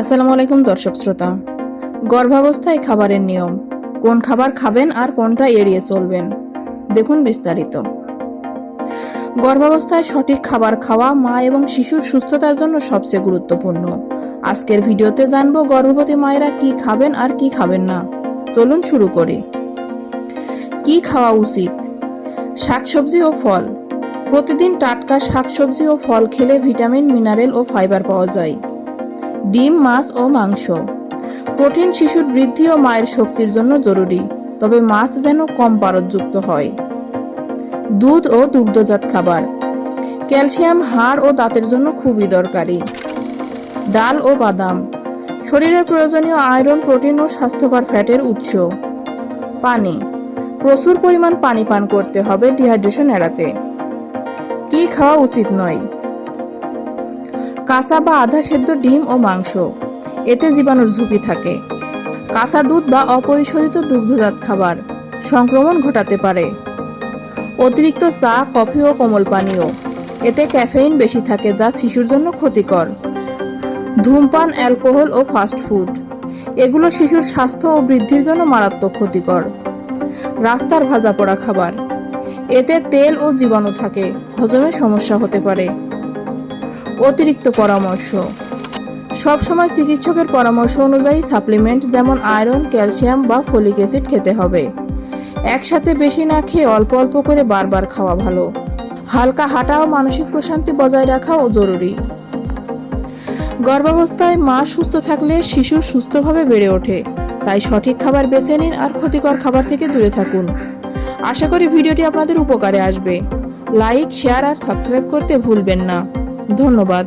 আসসালামু আলাইকুম দর্শক শ্রোতা। গর্ভাবস্থায় খাবারের নিয়ম, কোন খাবার খাবেন আর কোনটা এড়িয়ে চলবেন, দেখুন বিস্তারিত। গর্ভাবস্থায় সঠিক খাবার খাওয়া মা এবং শিশুর সুস্থতার জন্য সবচেয়ে গুরুত্বপূর্ণ। আজকের ভিডিওতে জানব গর্ভবতী মায়েরা কি খাবেন আর কি খাবেন না। চলুন শুরু করি। কি খাওয়া উচিত? শাকসবজি ও ফল। প্রতিদিন টাটকা শাকসবজি ও ফল খেলে ভিটামিন, মিনারেল ও ফাইবার পাওয়া যায়। ডিম, মাছ ও মাংস। প্রোটিন শিশুর বৃদ্ধি ও মায়ের শক্তির জন্য জরুরি, তবে মাছ যেন কম পারদযুক্ত হয়। দুধ ও দুগ্ধজাত খাবার। ক্যালসিয়াম, হাড় ও দাঁতের জন্য খুবই দরকারি। ডাল ও বাদাম। শরীরের প্রয়োজনীয় আয়রন, প্রোটিন ও স্বাস্থ্যকর ফ্যাটের উৎস। পানি। প্রচুর পরিমাণ পানি পান করতে হবে ডিহাইড্রেশন এড়াতে। কি খাওয়া উচিত নয়? কাঁচা বা আধা সেদ্ধ ডিম ও মাংস। এতে জীবাণুর ঝুঁকি থাকে। কাঁচা দুধ বা অপরিশোধিত দুগ্ধজাত খাবার সংক্রমণ ঘটাতে পারে। অতিরিক্ত চা, কফি ও কোমল পানীয়। এতে ক্যাফেইন বেশি থাকে যা শিশুর জন্য ক্ষতিকর। ধূমপান, অ্যালকোহল ও ফাস্ট ফুড। এগুলো শিশুর স্বাস্থ্য ও বৃদ্ধির জন্য মারাত্মক ক্ষতিকর। রাস্তার ভাজা পোড়া খাবার। এতে তেল ও জীবাণু থাকে। হজমের সমস্যা হতে পারে। অতিরিক্ত পরামর্শ। সবসময় চিকিৎসকের পরামর্শ অনুযায়ী সাপ্লিমেন্ট যেমন আয়রন, ক্যালসিয়াম বা ফলিক অ্যাসিড খেতে হবে। একসাথে বেশি না খেয়ে অল্প অল্প করে বারবার খাওয়া ভালো। হালকা হাঁটা ও মানসিক প্রশান্তি বজায় রাখাও জরুরি। গর্ভাবস্থায় মা সুস্থ থাকলে শিশু সুস্থভাবে বেড়ে ওঠে। তাই সঠিক খাবার বেছে নিন আর ক্ষতিকর খাবার থেকে দূরে থাকুন। আশা করি ভিডিওটি আপনাদের উপকারে আসবে। লাইক, শেয়ার আর সাবস্ক্রাইব করতে ভুলবেন না। ধন্যবাদ।